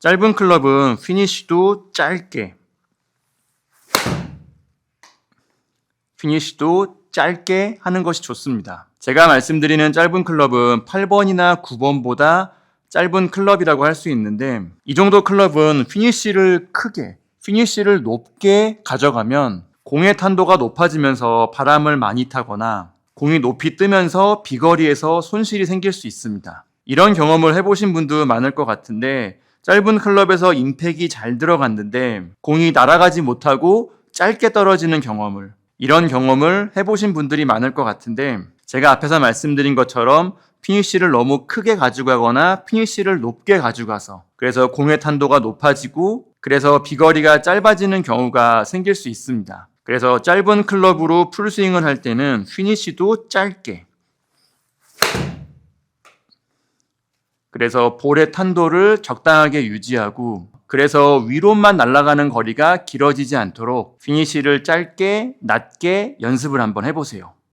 짧은 클럽은 피니쉬도 짧게, 피니쉬도 짧게 하는 것이 좋습니다. 제가 말씀드리는 짧은 클럽은 8번이나 9번보다 짧은 클럽이라고 할 수 있는데 이 정도 클럽은 피니쉬를 크게, 피니쉬를 높게 가져가면 공의 탄도가 높아지면서 바람을 많이 타거나 공이 높이 뜨면서 비거리에서 손실이 생길 수 있습니다. 이런 경험을 해보신 분도 많을 것 같은데 짧은 클럽에서 임팩이 잘 들어갔는데 공이 날아가지 못하고 짧게 떨어지는 경험을 이런 경험을 해보신 분들이 많을 것 같은데 제가 앞에서 말씀드린 것처럼 피니쉬를 너무 크게 가져가거나 피니쉬를 높게 가져가서 그래서 공의 탄도가 높아지고 그래서 비거리가 짧아지는 경우가 생길 수 있습니다. 그래서 짧은 클럽으로 풀스윙을 할 때는 피니쉬도 짧게 그래서 볼의 탄도를 적당하게 유지하고 그래서 위로만 날아가는 거리가 길어지지 않도록 피니쉬를 짧게 낮게 연습을 한번 해보세요.